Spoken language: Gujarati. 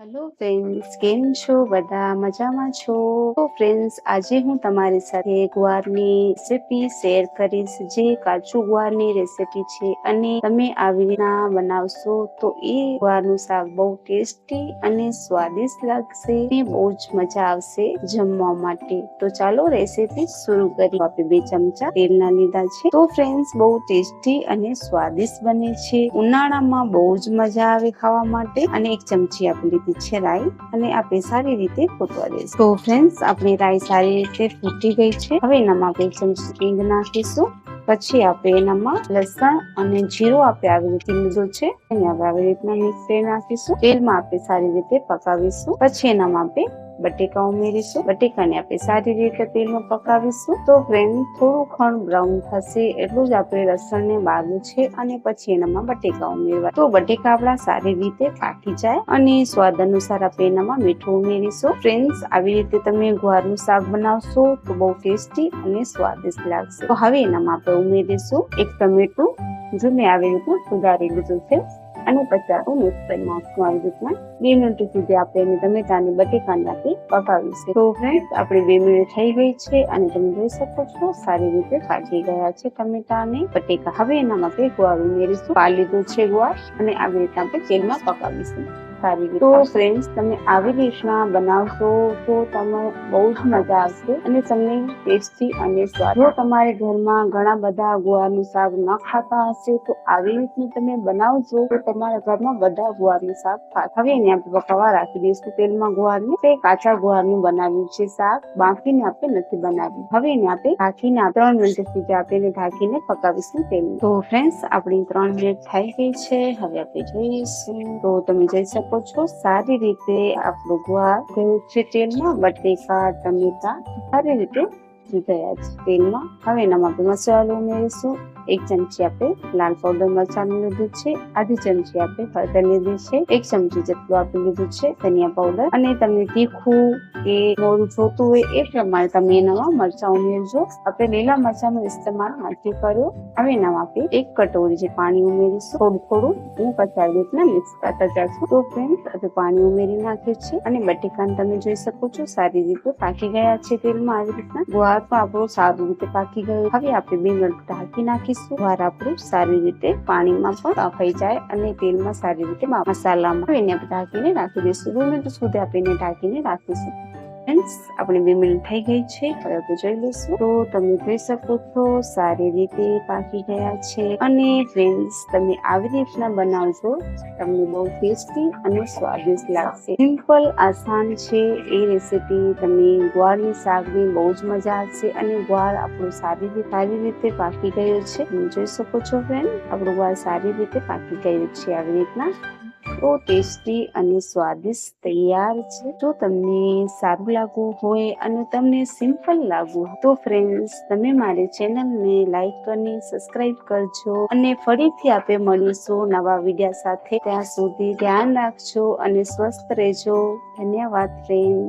હેલો ફ્રેન્ડ્સ કેમ છો? બધા મજામાં છો? તો ફ્રેન્ડ્સ આજે હું તમારી સાથે ગુવારની રેસીપી શેર કરીશ, જે કાચું ગુવારની રેસીપી છે. અને તમે આવી રીતના બનાવશો, તો એ ગુવારનું શાક બહુ ટેસ્ટી અને સ્વાદિષ્ટ લાગશે અને બહુ જ મજા આવશે જમવા માટે. તો ચાલો રેસીપી શરૂ કરી આપણે બે ચમચા તેલના લીધા છે. તો ફ્રેન્ડ્સ બહુ ટેસ્ટી અને સ્વાદિષ્ટ બને છે. ઉનાળામાં બહુ જ મજા આવે ખાવા માટે. અને એક ચમચી આપી લીધી છે રાઈ અને આપણે સારી રીતે ફૂટવા દઈશું તો ફ્રેન્ડ્સ આપણી રાઈ સારી રીતે ફૂટી ગઈ છે. હવે એનામાં આપણે ચમચી હિંગ નાખીશું. પછી આપણે એનામાં લસણ અને જીરું આપણે આવી રીતે લીધું છે. એને આપણે આવી રીતના મિક્સ કરી નાખીશું. તેલમાં આપણે સારી રીતે પકાવીશું. પછી એનામાં આપણે બટેકા ઉમેરીશું. બટેકાને આપણે સારી રીતે તેલમાં પકાવીશું. તો ફ્રેન્ડ થોડું ખણ બ્રાઉન થશે એટલું જ આપણે લસણને બાળવું છે અને પછી એનામાં બટેકા ઉમેરવા. તો બટેકા આપણા સારી રીતે પાકી જાય અને સ્વાદ અનુસાર આપણે એનામાં મીઠું ઉમેરીશું. ફ્રેન્ડ્સ, આવી રીતે તમે ગુવારનું શાક બનાવશો તો બહુ ટેસ્ટી અને સ્વાદિષ્ટ લાગશે. તો હવે એનામાં આપણે ઉમેરીશું એક ટમેટું. જો આવી રીતે સુધારી લીધું છે અને પચાસ મિક્સ કરી નાખશું આવી રીતના. બે મિનિટ સુધી આપણે એને ટમેટાની બટેકાને આપી પકાવીશું. તો ફ્રેન્ડ આપણી બે મિનિટ થઈ ગઈ છે અને તમે જોઈ શકો છો સારી રીતે પાકી ગયા છે ટમેટા અને બટેકા. હવે એનામાં આપણે ગુવાર ઉમેરીશું. પા લીધું છે ગુવાર અને આવી રીતે આપણે તેલમાં પકાવીશું. સારી રીતે તો ફ્રેન્ડ્સ તમે આવી રીતના બનાવશો તો તમે બહુ જ મજા આવશે અને તમને ટેસ્ટી અને સ્વાદ. જો તમારે ઘરમાં ઘણા બધા ગુવારનું શાક ન ખાતા હશે તો આવી રીતનું તમે બનાવજો તો તમારા ઘરમાં બધા ગુવારનું શાક ખાતા હવે એને આપણે પકાવવા રાખી દઈશું. તેલમાં ગુવારને તે કાચા ગુવારનું બનાવ્યું છે શાક. બાફીને આપણે નથી બનાવ્યું. હવે એને આપણે ઢાંકીને ત્રણ મિનિટ સુધી આપણે એને ઢાંકીને પકાવીશું તેલ તો ફ્રેન્ડ્સ આપણી ત્રણ મિનિટ થઈ ગઈ છે. હવે આપણે જોઈશું. તો તમે જોઈ શકો છો સારી રીતે આપણું ગુવાર ગયું છે તેલમાં બટેકા ટમેટા સારી રીતે ગયા છે તેલમાં. હવે એનામાં આપણે મસાલો ઉમેરીશું. એક ચમચી આપણે લાલ પાવડર મરચાં લીધું છે. આધી ચમચી આપણે હળદર લીધી છે. એક ચમચી જેટલું આપણે લીધું છે ધનિયા પાવડર અને તમને તીખું કે મોડું જોતું હોય એ પ્રમાણે તમે એનામાં મરચાં ઉમેરજો. આપણે લીલા મરચાંનો ઇસ્તેમાલ નથી કર્યો હવે એનામાં આપણે એક કટોરી જે પાણી ઉમેરીશું. થોડું થોડું અને પછી રીતના મિક્સ કરતા જશું તો ફ્રેન્ડ આપણે પાણી ઉમેરી નાખ્યું છે અને બટેકાને તમે જોઈ શકો છો, સારી રીતે પાકી ગયા છે તેલમાં આવી રીતના. ગુવાર પણ આપણું સારી રીતે પાકી ગયું. હવે આપણે બે મિનિટ ઢાંકી નાખીશું. વાર આપણું સારી રીતે પાણીમાં પણ બફાઈ જાય અને તેલમાં સારી રીતે મસાલામાં એને ઢાંકીને રાખી દઈશું. બે મિનિટ સુધી આપણે ઢાંકીને રાખીશું. ફ્રેન્ડ્સ આપણે બે થઈ ગઈ છે આપણે જોઈ લઈશું. તો તમે જોઈ શકો છો, સારી રીતે પાકી ગયા છે. અને ફ્રેન્ડ્સ તમે આવી રીતના બનાવજો, તમને બહુ ટેસ્ટી અને સ્વાદિષ્ટ લાગશે. સિમ્પલ આસાન છે, એ રેસીપી તમે ગુવારની શાકની બહુ જ મજા આવશે અને ગુવાર આપણું સારી રીતે સારી રીતે પાકી ગયું છે. તમે જોઈ શકો છો ફ્રેન્ડ આપણું ગુવાર સારી રીતે પાકી ગયું છે આવી રીતના. તો ટેસ્ટી અને સ્વાદિષ્ટ તૈયાર છે. જો તમને સારું લાગવું હોય અને તમને સિમ્પલ લાગવું તો ફ્રેન્ડ્સ તમે મારી ચેનલને લાઈક અને સબસ્ક્રાઇબ કરજો અને ફરીથી આપણે મળીશું નવા વિડીયા સાથે. ત્યાં સુધી ધ્યાન રાખજો અને સ્વસ્થ રહેજો. ધન્યવાદ ફ્રેન્ડ્સ